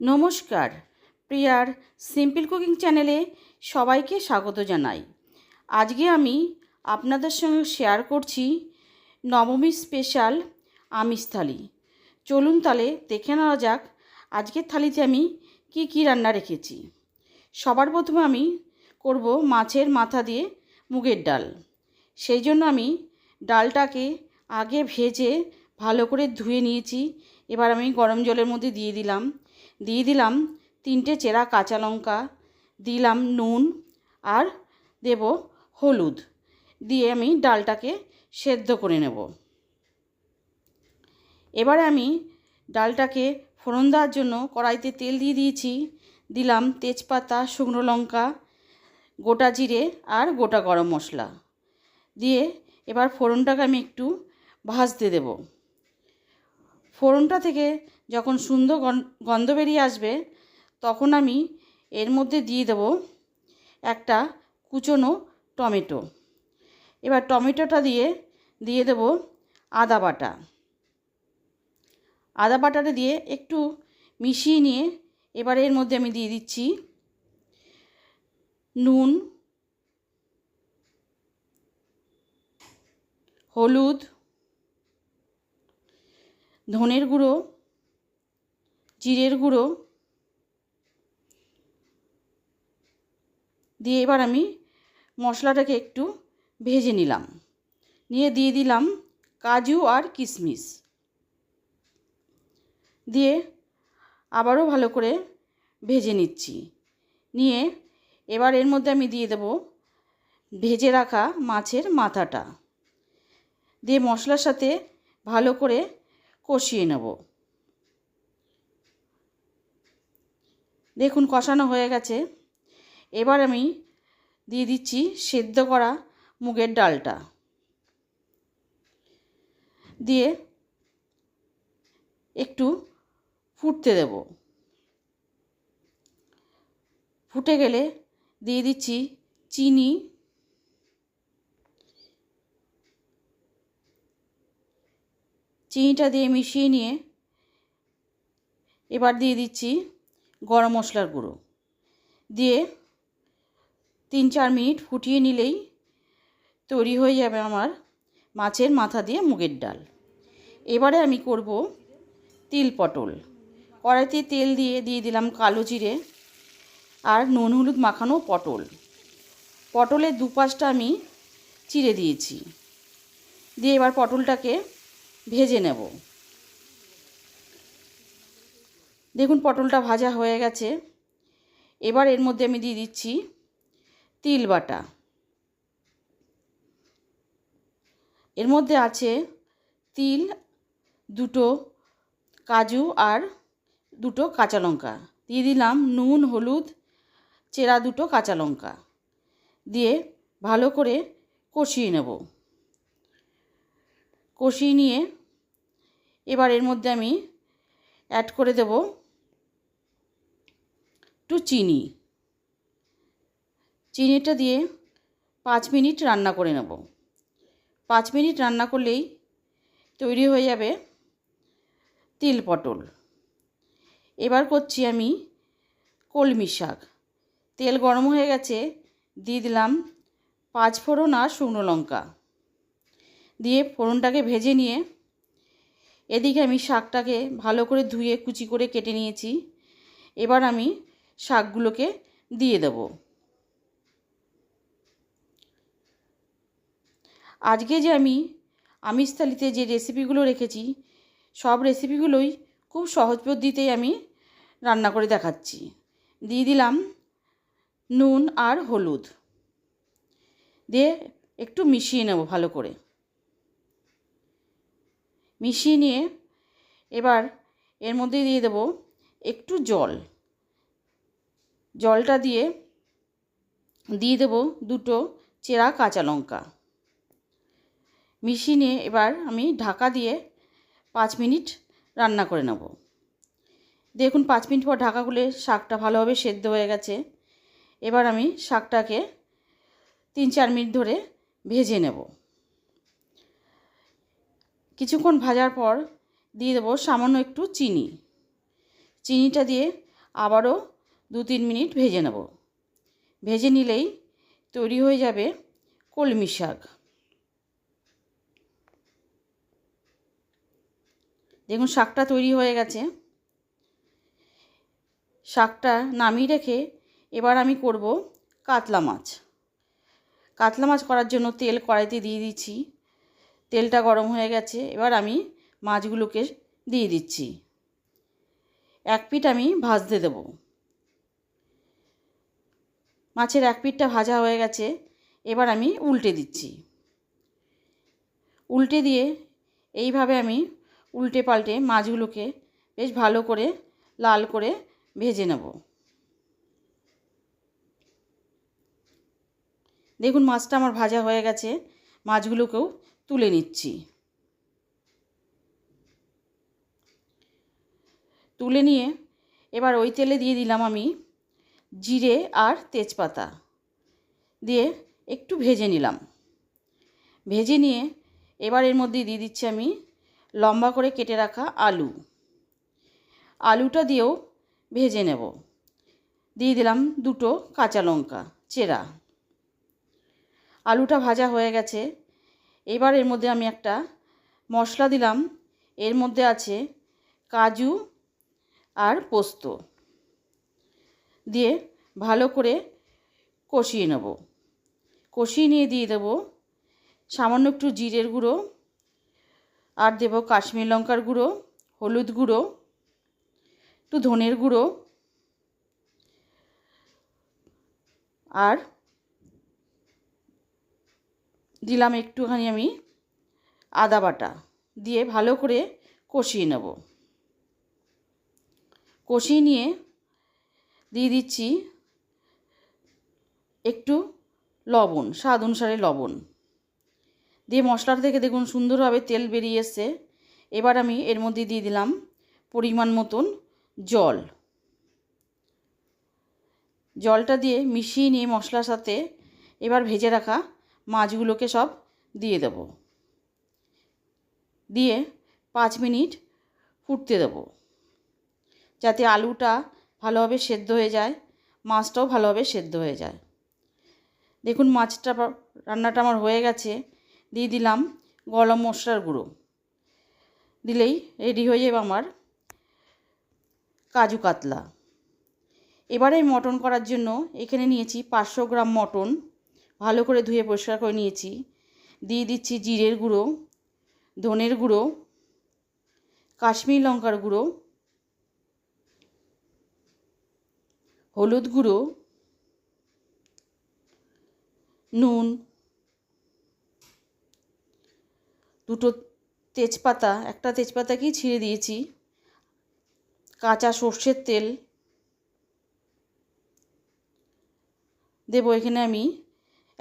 নমস্কার। প্রিয়ার simple cooking চ্যানেলে সবাইকে স্বাগত জানাই। আজকে আমি আপনাদের সঙ্গে শেয়ার করছি নবমী স্পেশাল আমিষ থালি। চলুন তাহলে দেখে নেওয়া যাক আজকের থালিতে আমি কি কি রান্না রেখেছি। সবার প্রথমে আমি করব মাছের মাথা দিয়ে মুগের ডাল। সেই জন্য আমি ডালটাকে আগে ভেজে ভালো করে ধুয়ে নিয়েছি। এবার আমি গরম জলের মধ্যে দিয়ে দিলাম। দিয়ে দিলাম তিনটে চেরা কাঁচা লঙ্কা, দিলাম নুন আর দেব হলুদ। দিয়ে আমি ডালটাকে সেদ্ধ করে নেব। এবারে আমি ডালটাকে ফোড়ন দেওয়ার জন্য কড়াইতে তেল দিয়ে দিয়েছি। দিলাম তেজপাতা, শুকনো লঙ্কা, গোটা জিরে আর গোটা গরম মশলা। দিয়ে এবার ফোড়নটাকে আমি একটু ভাজতে দেব। ফোড়নটা থেকে যখন সুন্দর গন্ধ বেরিয়ে আসবে, তখন আমি এর মধ্যে দিয়ে দেব একটা কুচনো টমেটো। এবার টমেটোটা দিয়ে দিয়ে দেব আদা বাটা। আদা বাটাটা দিয়ে একটু মিশিয়ে নিয়ে এবার এর মধ্যে আমি দিয়ে দিচ্ছি নুন, হলুদ ধনের গুঁড়ো, জিরের গুঁড়ো দিয়ে এবার আমি মশলাটাকে একটু ভেজে নিলাম। নিয়ে দিয়ে দিলাম কাজু আর কিশমিশ। দিয়ে আবারও ভালো করে ভেজে নিচ্ছি। নিয়ে এবার এর মধ্যে আমি দিয়ে দেব ভেজে রাখা মাছের মাথাটা। দিয়ে মশলার সাথে ভালো করে কষিয়ে নেব। দেখুন কষানো হয়ে গেছে। এবার আমি দিয়ে দিচ্ছি সেদ্ধ করা মুগের ডালটা। দিয়ে একটু ফুটতে দেব। ফুটে গেলে দিয়ে দিচ্ছি চিনি চিনিটা দিয়ে মিশিয়ে নিয়ে এবার দিয়ে দিচ্ছি গরম মশলার গুঁড়ো। দিয়ে তিন চার মিনিট ফুটিয়ে নিলেই তৈরি হয়ে যাবে আমার মাছের মাথা দিয়ে মুগের ডাল। এবারে আমি করব তিল পটল। কড়াইতে তেল দিয়ে দিয়ে দিলাম কালো জিরে আর নুন হলুদ মাখানো পটল। পটলের দুপাশটা আমি চিড়ে দিয়েছি। দিয়ে এবার পটলটাকে ভেজে নেব। দেখুন পটলটা ভাজা হয়ে গেছে। এবার এর মধ্যে আমি দিয়ে দিচ্ছি তিল বাটা। এর মধ্যে আছে তিল, দুটো কাজু আর দুটো কাঁচা লঙ্কা। দিয়ে দিলাম নুন, হলুদ, চেরা দুটো কাঁচা লঙ্কা। দিয়ে ভালো করে কষিয়ে নেব। কষিয়ে নিয়ে এবার এর মধ্যে আমি অ্যাড করে দেব একটু চিনি। চিনিটা দিয়ে পাঁচ মিনিট রান্না করে নেব। পাঁচ মিনিট রান্না করলেই তৈরি হয়ে যাবে তিল পটল। এবার করছি আমি কলমি শাক। তেল গরম হয়ে গেছে, দিয়ে দিলাম পাঁচ ফোড়ন আর শুকনো লঙ্কা। দিয়ে ফোড়নটাকে ভেজে নিয়ে এদিকে আমি শাকটাকে ভালো করে ধুয়ে কুচি করে কেটে নিয়েছি। এবার আমি শাকগুলোকে দিয়ে দেব। আজকে যে আমি আমিষ থালিতে যে রেসিপিগুলো রেখেছি, সব রেসিপিগুলোই খুব সহজ পদ্ধতিতেই আমি রান্না করে দেখাচ্ছি। দিয়ে দিলাম নুন আর হলুদ। দিয়ে একটু মিশিয়ে নেব ভালো করে। মিশিয়ে নিয়ে এবার এর মধ্যে দিয়ে দেব একটু জল। জলটা দিয়ে দিয়ে দেব দুটো চেরা কাঁচা লঙ্কা। মিশিয়ে নিয়ে এবার আমি ঢাকা দিয়ে পাঁচ মিনিট রান্না করে নেব। দেখুন, পাঁচ মিনিট পর ঢাকা খুলে শাকটা ভালোভাবে সেদ্ধ হয়ে গেছে। এবার আমি শাকটাকে তিন চার মিনিট ধরে ভেজে নেব। কিছুক্ষণ ভাজার পর দিয়ে দেবো সামান্য একটু চিনি। চিনিটা দিয়ে আবারও দু তিন মিনিট ভেজে নেব। ভেজে নিলেই তৈরি হয়ে যাবে কলমি শাক। দেখুন শাকটা তৈরি হয়ে গেছে। শাকটা নামিয়ে রেখে এবার আমি করব কাতলা মাছ। কাতলা মাছ করার জন্য তেল কড়াইতে দিয়ে দিচ্ছি। তেলটা গরম হয়ে গেছে, এবার আমি মাছগুলোকে দিয়ে দিচ্ছি। এক পিঠ আমি ভাজতে দেব। মাছের এক পিঠটা ভাজা হয়ে গেছে, এবার আমি উল্টে দিচ্ছি। উল্টে দিয়ে এইভাবে আমি উল্টে পাল্টে মাছগুলোকে বেশ ভালো করে লাল করে ভেজে নেব। দেখুন মাছটা আমার ভাজা হয়ে গেছে, মাছগুলোকেও তুলে নিচ্ছি। তুলে নিয়ে এবার ওই তেলে দিয়ে দিলাম আমি জিরে আর তেজপাতা। দিয়ে একটু ভেজে নিলাম। ভেজে নিয়ে এবার এর মধ্যে দিয়ে দিচ্ছি আমি লম্বা করে কেটে রাখা আলু। আলুটা দিয়েও ভেজে নেব। দিয়ে দিলাম দুটো কাঁচা লঙ্কা, চেরা। আলুটা ভাজা হয়ে গেছে। এবার এর মধ্যে আমি একটা মশলা দিলাম। এর মধ্যে আছে কাজু আর পোস্ত দিয়ে ভালো করে কষিয়ে নেব। কষিয়ে নিয়ে দিয়ে দেব সামান্য একটু জিরের গুঁড়ো আর দেব কাশ্মীর লঙ্কার গুঁড়ো, হলুদ গুঁড়ো, একটু ধনের গুঁড়ো আর দিলাম একটুখানি আমি আদা বাটা দিয়ে ভালো করে কষিয়ে নেব। কষিয়ে নিয়ে দিয়ে দিচ্ছি একটু লবণ, স্বাদ অনুসারে লবণ। দিয়ে মশলাটা থেকে দেখুন সুন্দরভাবে তেল বেরিয়ে এসছে। এবার আমি এর মধ্যে দিয়ে দিলাম পরিমাণ মতন জল। জলটা দিয়ে মিশিয়ে নিয়ে মশলার সাথে এবার ভেজে রাখা মাছগুলোকে সব দিয়ে দেব। দিয়ে পাঁচ মিনিট ফুটতে দেব। যাতে আলুটা ভালোভাবে সেদ্ধ হয়ে যায়, মাছটাও ভালোভাবে সেদ্ধ হয়ে যায়। দেখুন, মাছটা রান্নাটা আমার হয়ে গেছে। দিয়ে দিলাম গরম মশলার গুঁড়ো। দিলেই রেডি হয়ে যাবে আমার কাজু কাতলা। এবারে মটন করার জন্য এখানে নিয়েছি পাঁচশো গ্রাম মটন। ভালো করে ধুয়ে পরিষ্কার করে নিয়েছি। দিয়ে দিচ্ছি জিরের গুঁড়ো, ধনের গুঁড়ো, কাশ্মীর লঙ্কার গুঁড়ো, হলুদ গুঁড়ো, নুন, দুটো তেজপাতা, একটা তেজপাতাকেই ছিঁড়ে দিয়েছি। কাঁচা সর্ষের তেল দেবো এখানে আমি।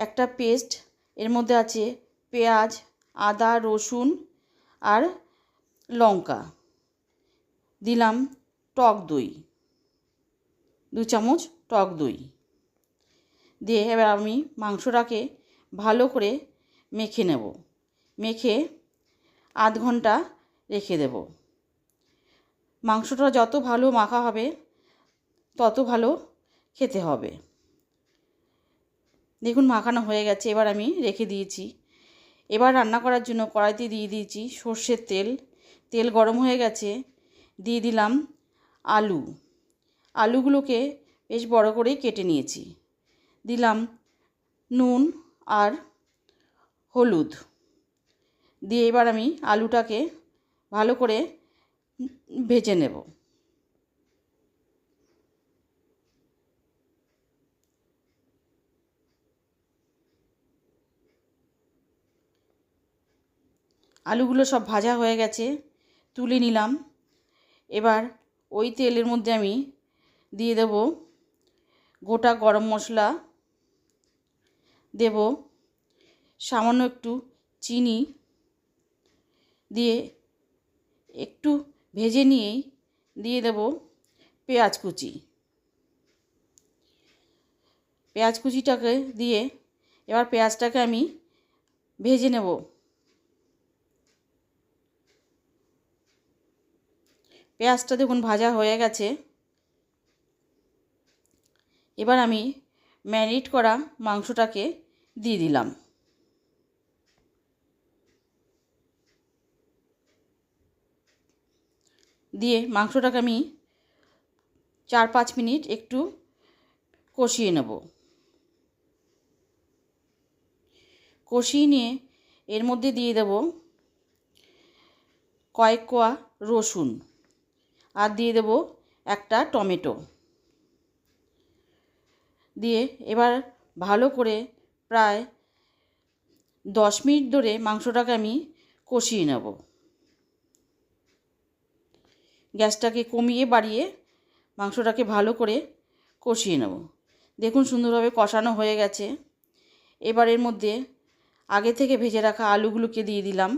একটা পেস্ট, এর মধ্যে আছে পেঁয়াজ, আদা, রসুন আর লঙ্কা। দিলাম টক দই, দু চামচ টক দই। দিয়ে এবার আমি মাংসটাকে ভালো করে মেখে নেব। মেখে আধ ঘণ্টা রেখে দেব। মাংসটা যত ভালো মাখা হবে, তত ভালো খেতে হবে। দেখুন মাখানো হয়ে গেছে, এবার আমি রেখে দিয়েছি। এবার রান্না করার জন্য কড়াইতে দিয়ে দিয়েছি সর্ষের তেল। তেল গরম হয়ে গেছে, দিয়ে দিলাম আলু। আলুগুলোকে বেশ বড় করেই কেটে নিয়েছি। দিলাম নুন আর হলুদ। দিয়ে এবার আমি আলুটাকে ভালো করে ভেজে নেব। আলুগুলো সব ভাজা হয়ে গেছে, তুলে নিলাম। এবার ওই তেলের মধ্যে আমি দিয়ে দেব গোটা গরম মশলা। দেব সামান্য একটু চিনি। দিয়ে একটু ভেজে নিয়েই দিয়ে দেব পেঁয়াজ কুচি। পেঁয়াজ কুচিটাকে দিয়ে এবার পেঁয়াজটাকে আমি ভেজে নেব। পেঁয়াজটা দেখুন ভাজা হয়ে গেছে। এবার আমি ম্যারিনেট করা মাংসটাকে দিয়ে দিলাম। দিয়ে মাংসটাকে আমি চার পাঁচ মিনিট একটু কষিয়ে নেব। কষিয়ে নিয়ে এর মধ্যে দিয়ে দেব কয়েক কোয়া রসুন। আর দিয়ে দেব একটা টমেটো। দিয়ে এবার ভালো করে প্রায় দশ মিনিট ধরে মাংসটাকে আমি কষিয়ে নেব। গ্যাসটাকে কমিয়ে বাড়িয়ে মাংসটাকে ভালো করে কষিয়ে নেব। দেখুন সুন্দরভাবে কষানো হয়ে গেছে। এবার এর মধ্যে আগে থেকে ভেজে রাখা আলুগুলোকে দিয়ে দিলাম।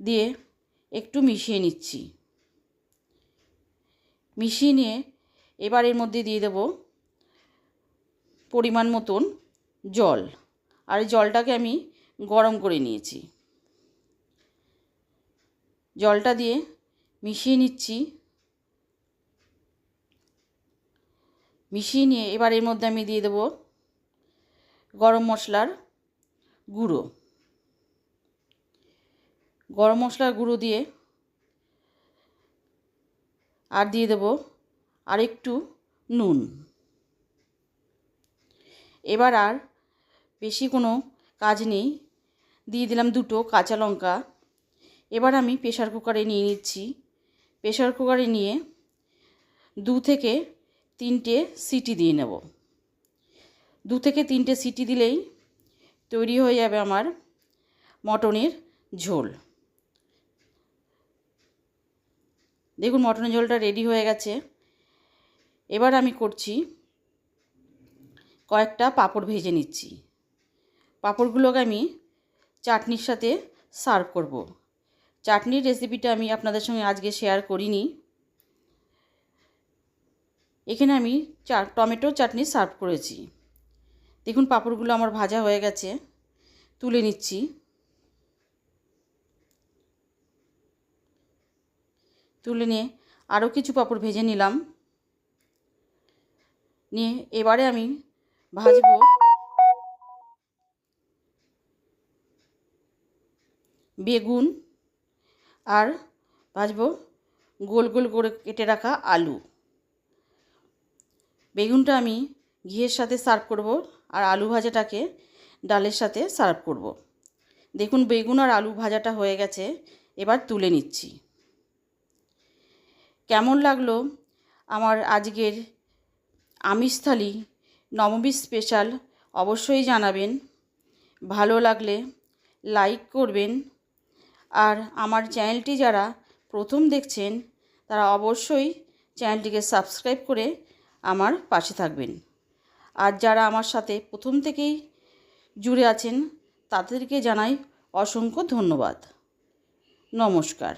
দিয়ে একটু মিশিয়ে নিচ্ছি। মিশিয়ে নিয়ে এবার এর মধ্যে দিয়ে দেব পরিমাণ মতন জল। আর জলটাকে আমি গরম করে নিয়েছি। জলটা দিয়ে মিশিয়ে নিচ্ছি। মিশিয়ে নিয়ে এবার এর মধ্যে আমি দিয়ে দেব গরম মশলার গুঁড়ো। গরম মশলার গুঁড়ো দিয়ে আর দিয়ে দেব আর একটু নুন। এবার আর বেশি কোনো কাজ নেই। দিয়ে দিলাম দুটো কাঁচা লঙ্কা। এবার আমি প্রেশার কুকারে নিয়ে নিচ্ছি। প্রেশার কুকারে নিয়ে দু থেকে তিনটে সিটি দিয়ে নেব। দু থেকে তিনটে সিটি দিলেই তৈরি হয়ে যাবে আমার মটনের ঝোল। দেখুন মটনের ঝোলটা রেডি হয়ে গেছে। এবার আমি করছি কয়েকটা পাঁপড় ভেজে নিচ্ছি। পাঁপড়গুলোকে আমি চাটনির সাথে সার্ভ করব। চাটনির রেসিপিটা আমি আপনাদের সঙ্গে আজকে শেয়ার করিনি। এখানে আমি চা টমেটো চাটনি সার্ভ করেছি। দেখুন পাঁপড়গুলো আমার ভাজা হয়ে গেছে। তুলে নিচ্ছি। তুলে নিয়ে আরও কিছু পাঁপড় ভেজে নিলাম। নিয়ে এবারে আমি ভাজবো। বেগুন আর ভাজবো গোল গোল করে কেটে রাখা আলু। বেগুনটা আমি ঘিয়ের সাথে সার্ভ করব আর আলু ভাজাটাকে ডালের সাথে সার্ভ করব। দেখুন, বেগুন আর আলু ভাজাটা হয়ে গেছে। এবার তুলে নিচ্ছি। কেমন লাগল আমার আজকের আমিষ থালি নবমী স্পেশাল অবশ্যই জানাবেন। ভালো লাগলে লাইক করবেন। আর আমার চ্যানেলটি যারা প্রথম দেখছেন, তারা অবশ্যই চ্যানেলটিকে সাবস্ক্রাইব করে আমার পাশে থাকবেন। আর যারা আমার সাথে প্রথম থেকেই জুড়ে আছেন, তাদেরকে জানাই অসংখ্য ধন্যবাদ। নমস্কার।